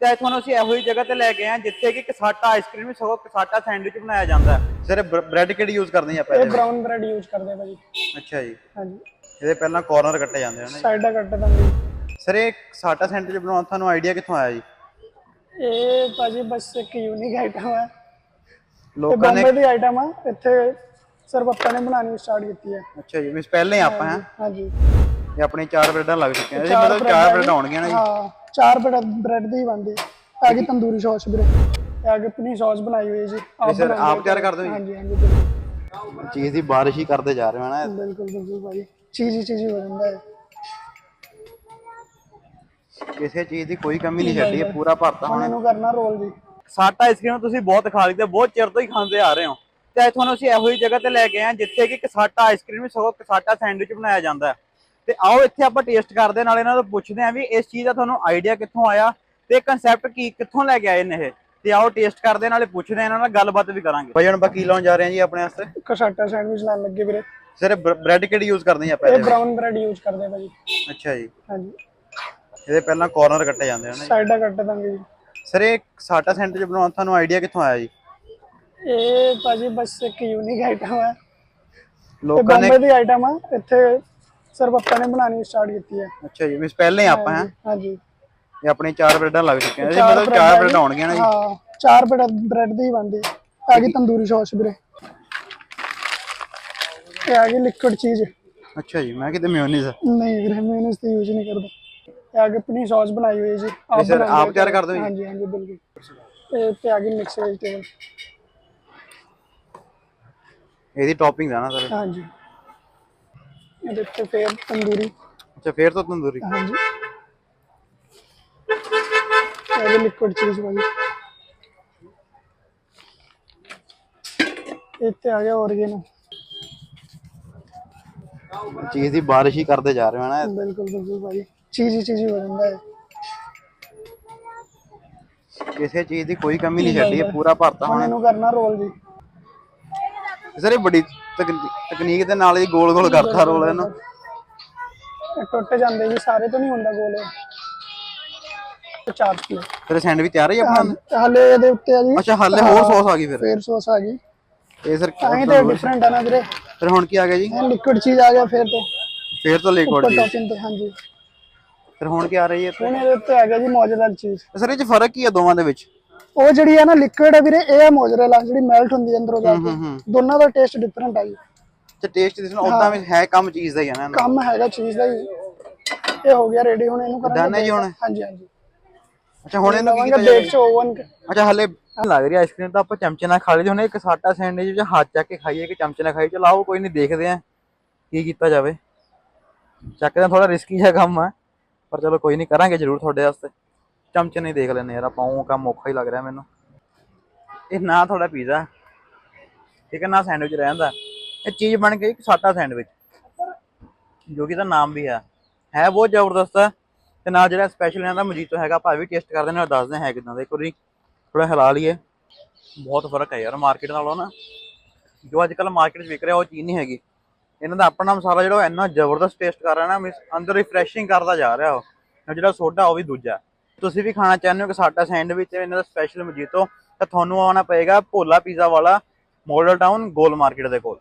ਤੇ ਤੁਹਾਨੂੰ ਅਸੀਂ ਇਹੋ ਜਿਹੀ ਜਗ੍ਹਾ ਤੇ ਲੈ ਆਏ ਹਾਂ ਜਿੱਥੇ ਕਿ ਕਸਾਟਾ ਆਈਸਕ੍ਰੀਮ ਸਗੋਂ ਕਸਾਟਾ ਸੈਂਡਵਿਚ ਬਣਾਇਆ ਜਾਂਦਾ ਹੈ। ਸਰ ਬ੍ਰੈਡ ਕਿਹੜੀ ਯੂਜ਼ ਕਰਦੇ ਆ ਇਹ ਪਹਿਲੇ ਬ੍ਰਾਊਨ ਬ੍ਰੈਡ ਯੂਜ਼ ਕਰਦੇ ਆ ਭਾਜੀ। ਅੱਛਾ ਜੀ। ਹਾਂਜੀ। ਇਹਦੇ ਪਹਿਲਾਂ ਕਾਰਨਰ ਕੱਟੇ ਜਾਂਦੇ ਹਨ ਸਾਈਡਾਂ ਕੱਟ ਦਾਂਗੇ ਸਰ ਇਹ ਕਸਾਟਾ ਸੈਂਡਵਿਚ ਬਣਾਉਣ ਦਾ ਤੁਹਾਨੂੰ ਆਈਡੀਆ ਕਿੱਥੋਂ ਆਇਆ ਜੀ? ਇਹ ਭਾਜੀ ਬਸ ਇੱਕ ਯੂਨੀਕ ਆਈਟਮ ਹੈ। ਇਹ ਲੋਕਾਂ ਨੇ ਬੰਬੇ ਦੀ ਆਈਟਮ ਆ। ਇੱਥੇ ਸਿਰਫ ਆਪਾਂ ਨੇ ਬਣਾਉਣੀ ਸਟਾਰਟ ਕੀਤੀ ਹੈ। ਅੱਛਾ ਜੀ ਮਿਸ ਪਹਿਲੇ ਆਪਾਂ ਹਾਂ? ਹਾਂਜੀ ਇਹ ਆਪਣੀ ਚਾਰ ਬ੍ਰੈਡਾਂ ਲੱਗ ਚੁੱਕੀਆਂ ਜੀ ਮਤਲਬ ਚਾਰ ਆ ਬ੍ਰੈਡ ਜੀ। ਆਉਣਗੀਆਂ ਨਾ ਜੀ। ਹਾਂ। ਚਾਰ ਬ੍ਰੈਡ ਬ੍ਰੈਡ ਦੀ ਹੀ ਬਣਦੀ। ਹੈ ਆ ਗਈ ਤੰਦੂਰੀ ਸੌਸ ਵੀਰੇ। ਇਹ ਆ ਗਈ ਪਨੀ ਸੌਸ ਬਣਾਈ ਹੋਈ ਹੈ ਜੀ। ਆਪ ਸਰ ਬਣਾਈ ਆਪ ਤਿਆਰ ਕਰਦੇ ਹੋ ਹਾਂਜੀ ਹਾਂਜੀ ਬਿਲਕੁਲ। ਚੀਜ਼ ਦੀ ਬਾਰਿਸ਼ ਹੀ ਕਰਦੇ ਜਾ ਰਹੇ ਹੋ ਨਾ। ਬਿਲਕੁਲ ਬਿਲਕੁਲ ਭਾਜੀ। ਚੀਜ਼ ਹੀ ਚੀਜ਼ ਹੀ ਹੋ ਜਾਂਦਾ ਹੈ। ਕਿਸੇ ਚੀਜ਼ ਦੀ ਕੋਈ ਕਮੀ ਨਹੀਂ ਛੱਡੀ ਇਹ ਪੂਰਾ ਭਰਤਾ ਹੁਣ ਹੁਣ। ਇਹਨੂੰ ਕਰਨਾ ਰੋਲ ਵੀ ਸਾਟਾ ਆਈਸਕ੍ਰੀਮ ਤੁਸੀਂ ਬਹੁਤ ਖਾ ਲਈ ਤੇ ਬਹੁਤ ਚਿਰ ਤੋਂ ਹੀ ਖਾਂਦੇ ਆ ਰਹੇ ਹੋ। ਤੇ ਅੱਜ ਤੁਹਾਨੂੰ ਅਸੀਂ ਇਹੋ ਜਿਹੀ ਜਗ੍ਹਾ ਤੇ ਲੈ ਕੇ ਆਏ ਹਾਂ ਜਿੱਥੇ ਕਿ ਕਸਾਟਾ ਆਈਸਕ੍ਰੀਮ ਸਗੋਂ ਕਸਾਟਾ ਸੈਂਡਵਿਚ ਬਣਾਇਆ ਜਾਂਦਾ ਹੈ। ਤੇ ਆਓ ਇੱਥੇ ਆਪਾਂ ਟੇਸਟ ਕਰਦੇ ਨਾਲੇ ਇਹਨਾਂ ਤੋਂ ਪੁੱਛਦੇ ਹਾਂ ਵੀ ਇਸ ਚੀਜ਼ ਦਾ ਤੁਹਾਨੂੰ ਆਈਡੀਆ ਕਿੱਥੋਂ ਆਇਆ ਤੇ ਕਨਸੈਪਟ ਕੀ ਕਿੱਥੋਂ ਲੈ ਕੇ ਆਏ ਨੇ ਇਹ? ਤੇ ਆਓ ਟੇਸਟ ਕਰਦੇ ਨਾਲੇ ਪੁੱਛਦੇ ਇਹਨਾਂ ਨਾਲ ਗੱਲਬਾਤ ਵੀ ਕਰਾਂਗੇ। ਭਾਈ ਹੁਣ ਆਪਾਂ ਕੀ ਲਾਉਣ ਜਾ ਰਹੇ ਹਾਂ ਜੀ ਆਪਣੇ ਵਾਸਤੇ? ਕਸਾਟਾ ਸੈਂਡਵਿਚ ਲੈਣ ਲੱਗੇ ਵੀਰੇ। ਸਰ ਬ੍ਰੈਡ ਕਿਹੜੀ ਯੂਜ਼ ਕਰਦੇ ਆ ਇਹ ਪਹਿਲੇ ਬ੍ਰਾਊਨ ਬ੍ਰੈਡ ਯੂਜ਼ ਕਰਦੇ ਆ ਭਾਜੀ। ਅੱਛਾ ਜੀ। ਹਾਂਜੀ। ਇਹਦੇ ਪਹਿਲਾਂ ਕਾਰਨਰ ਕੱਟੇ ਜਾਂਦੇ ਹਨ ਸਾਈਡਾਂ ਕੱਟ ਦਾਂਗੇ ਜੀ। ਸਰ ਇਹ ਕਸਾਟਾ ਸੈਂਡਵਿਚ ਬਣਾਉਣ ਤੁਹਾਨੂੰ ਆਈਡੀਆ ਕਿੱਥੋਂ ਆਇਆ ਜੀ? ਇਹ ਭਾਜੀ ਬਸ ਇੱਕ ਯੂਨੀਕ ਆਈਟਮ ਹੈ ਇਹ ਲੋਕਾਂ ਨੇ ਬੰਬੇ ਦੀ ਆਈਟਮ ਆ। ਇੱਥੇ ਸਿਰਫ ਆਪਾਂ ਨੇ ਬਣਾਉਣੀ ਸਟਾਰਟ ਕੀਤੀ ਹੈ। ਅੱਛਾ ਜੀ ਮਿਸ ਪਹਿਲੇ ਆਪਾਂ ਹਾਂ? ਹਾਂਜੀ ਇਹ ਆਪਣੀ ਚਾਰ ਬ੍ਰੈਡਾਂ ਲੱਗ ਚੁੱਕੀਆਂ ਚਾਰ ਮਤਲਬ ਚਾਰ ਬ੍ਰੈਡ। ਆਉਣਗੀਆਂ ਨਾ ਜੀ? ਹਾਂ ਚਾਰ ਬ੍ਰੈਡ ਬ੍ਰੈਡ ਦੀ ਹੀ ਬਣਦੀ। ਹੈ ਆ ਗਈ ਤੰਦੂਰੀ ਸੌਸ ਵੀਰੇ। ਇਹ ਆ ਗਈ ਲਿਕਵਿਡ ਚੀਜ਼ ਅੱਛਾ ਜੀ ਮੈਂ ਕਿਤੇ ਮਿਓਨੀਜ਼ ਨਹੀਂ ਵੀਰੇ ਮੈਯੋਨੀਜ਼ ਤੇ ਯੂਜ਼ ਨਹੀਂ ਕਰਦੇ। ਇਹ ਆ ਗਈ ਪਨੀ ਸੌਸ ਬਣਾਈ ਹੋਈ ਹੈ ਜੀ ਆਪ ਬਣਾਉਂਦੇ ਆਪ ਹੋ ਤਿਆਰ ਕਰਦੇ ਹੋ ਜੀ? ਹਾਂਜੀ ਹਾਂਜੀ ਬਿਲਕੁਲ। ਤੇ ਆ ਗਈ ਮਿਕਸ ਵੈਜੀਟੇਬਲ ਇਹਦੀ ਟੌਪਿੰਗ ਆ ਨਾ ਸਰ। ਹਾਂਜੀ। ਇਹਦੇ ਉੱਤੇ ਫੇਰ ਤੰਦੂਰੀ। ਅੱਛਾ ਫੇਰ ਤੋਂ ਤੰਦੂਰੀ। ਹਾਂਜੀ। ਇਹ ਵੀ ਲਿਕਵਿਡ ਚੀਜ਼ ਵਾਲੀ। ਇੱਥੇ ਆ ਗਿਆ ਔਰਗੇਨੋ ਚੀਜ਼ ਦੀ ਬਾਰਿਸ਼ ਹੀ ਕਰਦੇ ਜਾ ਰਹੇ ਹੋ ਨਾ ਬਿਲਕੁਲ ਬਿਲਕੁਲ ਭਾਈ ਚੀਜ਼ ਹੀ ਚੀਜ਼ ਹੀ ਹੋ ਜਾਂਦਾ ਹੈ ਕਿਸੇ ਚੀਜ਼ ਦੀ ਕੋਈ ਕਮੀ ਨਹੀਂ ਛੱਡੀ ਪੂਰਾ ਭਰਤਾ ਹੁਣ ਇਹਨੂੰ ਕਰਨਾ ਰੋਲ ਵੀ ਸਰ ਇਹ ਬੜੀ ਤਕਨੀਕ ਦੇ ਨਾਲ ਹੀ ਗੋਲ ਗੋਲ ਕਰਤਾ ਰੋਲ ਇਹਨੂੰ। ਇਹ ਟੁੱਟ ਜਾਂਦੇ ਜੀ ਸਾਰੇ ਤੋਂ ਨਹੀਂ ਹੁੰਦਾ ਗੋਲ ਇਹ। ਚਾਰ ਫਿਰ ਸੈਂਡਵਿਚ ਤਿਆਰ ਹੈ ਆਪਣਾ? ਹਲੇ ਇਹਦੇ ਉੱਤੇ ਆ ਜੀ। ਅੱਛਾ ਹਾਲੇ ਹੋਰ ਸੌਸ ਆ ਗਈ ਫਿਰ। ਫੇਰ ਸੌਸ ਆ ਗਈ। ਇਹ ਸਰ ਤਾਂ ਹੀ ਤੇ ਡਿਫਰੈਂਟ ਹੈ ਨਾ ਵੀਰੇ। ਫਿਰ ਹੁਣ ਕੀ ਆ ਗਿਆ ਜੀ? ਇਹ ਲਿਕਵਿਡ ਚੀਜ਼ ਆ ਗਿਆ ਫੇਰ ਤੋਂ। ਫੇਰ ਤੋਂ ਲਿਕਵਿਡ ਉੱਪਰ ਜੀ ਟੌਪਿੰਗ ਤੇ ਹਾਂਜੀ। ਫਿਰ ਹੁਣ ਕੀ ਆ ਰਹੀ ਹੈ ਹੁਣ ਇਹਦੇ ਉੱਤੇ ਆ ਗਿਆ ਜੀ ਮੋਜ਼ਰੇਲਾ ਚੀਜ਼ ਸਰ ਇਹ ਚ ਫ਼ਰਕ ਕੀ ਹੈ ਦੋਵਾਂ ਦੇ ਵਿੱਚ? ਉਹ ਜਿਹੜੀ ਹੈ ਨਾ ਲਿਕਵਿਡ ਹੈ ਵੀਰੇ ਇਹ ਹੈ ਮੋਜ਼ਰੇਲਾ ਜਿਹੜੀ ਮੈਲਟ ਹੁੰਦੀ ਹੈ ਅੰਦਰੋਂ ਜਾ ਕੇ। ਦੋਨਾਂ ਦਾ ਟੇਸਟ ਡਿਫਰੈਂਟ ਹੈ ਜੀ। ਤੇ ਟੇਸਟ ਦਿਸਣਾ ਉਦਾਂ ਵੀ ਹੈ। ਕੰਮ ਚੀਜ਼ ਦਾ ਹੀ ਹੈ ਨਾ। ਕੰਮ ਹੈਗਾ ਚੀਜ਼ ਦਾ ਹੀ। ਇਹ ਹੋ ਗਿਆ ਰੈਡੀ ਹੁਣ ਇਹਨੂੰ ਕਰਾਂਗੇ Done ਹੈ ਜੀ ਹੁਣ? ਹਾਂਜੀ ਹਾਂਜੀ। ਅੱਛਾ ਹੁਣ ਇਹਨੂੰ ਕੀ ਕੀਤਾ ਬੇਕ ਚ ਓਵਨ ਅੱਛਾ ਹਲੇ ਲੱਗ ਰਹੀ ਆਈਸਕ੍ਰੀਮ ਤਾਂ ਆਪਾਂ ਚਮਚੇ ਨਾਲ ਖਾ ਲਈ ਹੁਣ ਇੱਕ ਸਾਟਾ ਸੈਂਡਵਿਚ ਵਿੱਚ ਹੱਥ ਚੱਕ ਕੇ ਖਾਈਏ ਕਿ ਚਮਚੇ ਨਾਲ ਖਾਈਏ ਚਲਾਓ ਕੋਈ ਨਹੀਂ ਦੇਖਦੇ ਆ ਕੀ ਕੀਤਾ ਜਾਵੇ। ਚੱਕਦੇ ਥੋੜਾ ਰਿਸਕੀ ਹੈ ਕੰਮ ਆ ਪਰ ਚਲੋ ਕੋਈ ਨਹੀਂ ਕਰਾਂਗੇ ਜ਼ਰੂਰ ਤੁਹਾਡੇ ਵਾਸਤੇ। ਚਮਚੇ ਨਹੀਂ ਦੇਖ ਲੈਨੇ ਯਾਰ, ਆਪਾਂ ਉਹ ਕੰਮ ਔਖਾ ਹੀ ਲੱਗ ਰਿਹਾ ਮੈਨੂੰ। ਇਹ ਨਾ ਤੁਹਾਡਾ ਪੀਜ਼ਾ ਠੀਕ ਹੈ, ਨਾ ਸੈਂਡਵਿਚ ਰਹਿੰਦਾ। ਇਹ ਚੀਜ਼ ਬਣ ਗਈ ਇੱਕ ਸਾਟਾ ਸੈਂਡਵਿਚ ਜੋ ਕਿ ਦਾ ਨਾਮ ਵੀ ਹੈ। ਹੈ ਬਹੁਤ ਜ਼ਬਰਦਸਤ ਹੈ, ਤੇ ਨਾਲ ਜਿਹੜਾ ਸਪੈਸ਼ਲ ਇਹਨਾਂ ਦਾ ਮਜੀਤੋ ਹੈਗਾ, ਆਪਾਂ ਇਹ ਵੀ ਟੇਸਟ ਕਰਦੇ ਨੇ ਔਰ ਦੱਸਦੇ ਹੈ ਕਿਦਾਂ ਦਾ। ਇੱਕ ਵਾਰੀ ਥੋੜਾ ਹਿਲਾ ਲਈਏ। ਬਹੁਤ ਫ਼ਰਕ ਹੈ ਯਾਰ ਮਾਰਕੀਟ ਨਾਲੋਂ ਨਾ। ਜੋ ਅੱਜ ਕੱਲ ਮਾਰਕੀਟ 'ਚ ਵਿਕ ਰਿਹਾ, ਉਹ ਚੀਜ਼ ਨਹੀਂ ਹੈਗੀ। ਇਹਨਾਂ ਦਾ ਆਪਣਾ ਮਸਾਲਾ ਜਿਹੜਾ ਉਹ ਇੰਨਾ ਜ਼ਬਰਦਸਤ ਟੇਸਟ ਕਰ ਰਿਹਾ ਨਾ, ਮੀਨਸ ਅੰਦਰ ਰਿਫਰੈਸ਼ਿੰਗ ਕਰਦਾ ਜਾ ਰਿਹਾ ਉਹ। ਨਾਲ ਜਿਹੜਾ ਸੋਡਾ, ਉਹ ਵੀ ਦੂਜਾ। ਤੁਸੀਂ ਵੀ ਖਾਣਾ ਚਾਹੁੰਦੇ ਹੋ ਕਿ ਸਾਡਾ ਸੈਂਡਵਿਚ ਇਹਨਾਂ ਦਾ ਸਪੈਸ਼ਲ ਮਜੀਤੋ, ਤਾਂ ਤੁਹਾਨੂੰ ਆਉਣਾ ਪਏਗਾ ਭੋਲਾ ਪੀਜ਼ਾ ਵਾਲਾ ਮੋਡਲ ਟਾਊਨ ਗੋਲ ਮਾਰਕੀਟ ਦੇ ਕੋਲ।